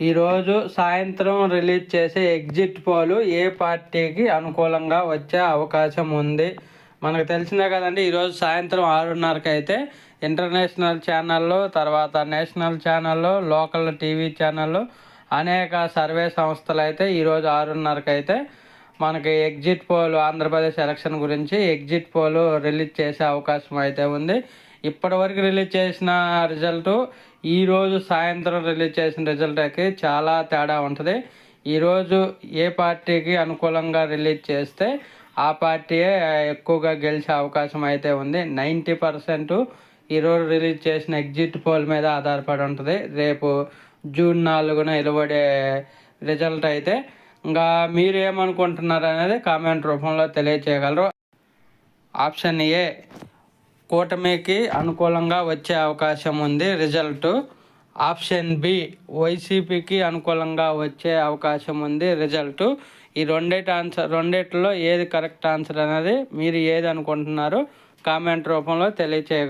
ఈరోజు సాయంత్రం రిలీజ్ చేసే ఎగ్జిట్ పోలు ఏ పార్టీకి అనుకూలంగా వచ్చే అవకాశం ఉంది? మనకు తెలిసిందే కదండి ఈరోజు సాయంత్రం ఆరున్నరకి అయితే ఇంటర్నేషనల్ ఛానల్లో తర్వాత నేషనల్ ఛానల్లో లోకల్ టీవీ ఛానళ్ళు అనేక సర్వే సంస్థలు అయితే ఈరోజు ఆరున్నరకి అయితే మనకి ఎగ్జిట్ పోల్ ఆంధ్రప్రదేశ్ ఎలక్షన్ గురించి ఎగ్జిట్ పోల్ రిలీజ్ చేసే అవకాశం అయితే ఉంది. ఇప్పటివరకు రిలీజ్ చేసిన రిజల్ట్ ఈరోజు సాయంత్రం రిలీజ్ చేసిన రిజల్ట్కి చాలా తేడా ఉంటుంది. ఈరోజు ఏ పార్టీకి అనుకూలంగా రిలీజ్ చేస్తే ఆ పార్టీయే ఎక్కువగా గెలిచే అవకాశం అయితే ఉంది. నైంటీ పర్సెంట్ ఈరోజు రిలీజ్ చేసిన ఎగ్జిట్ పోల్ మీద ఆధారపడి ఉంటుంది. రేపు జూన్ నాలుగున వెలువడే రిజల్ట్ అయితే ఇంకా మీరు ఏమనుకుంటున్నారు అనేది కామెంట్ రూపంలో తెలియచేయగలరు. ఆప్షన్ ఏ కూటమికి అనుకూలంగా వచ్చే అవకాశం ఉంది. రిజల్ట్ ఆప్షన్ బి వైసీపీకి అనుకూలంగా వచ్చే అవకాశం ఉంది. రిజల్ట్ ఈ రెండేటి ఆన్సర్ రెండేటిలో ఏది కరెక్ట్ ఆన్సర్ అనేది మీరు ఏది అనుకుంటున్నారో కామెంట్ రూపంలో తెలియచేయగలరు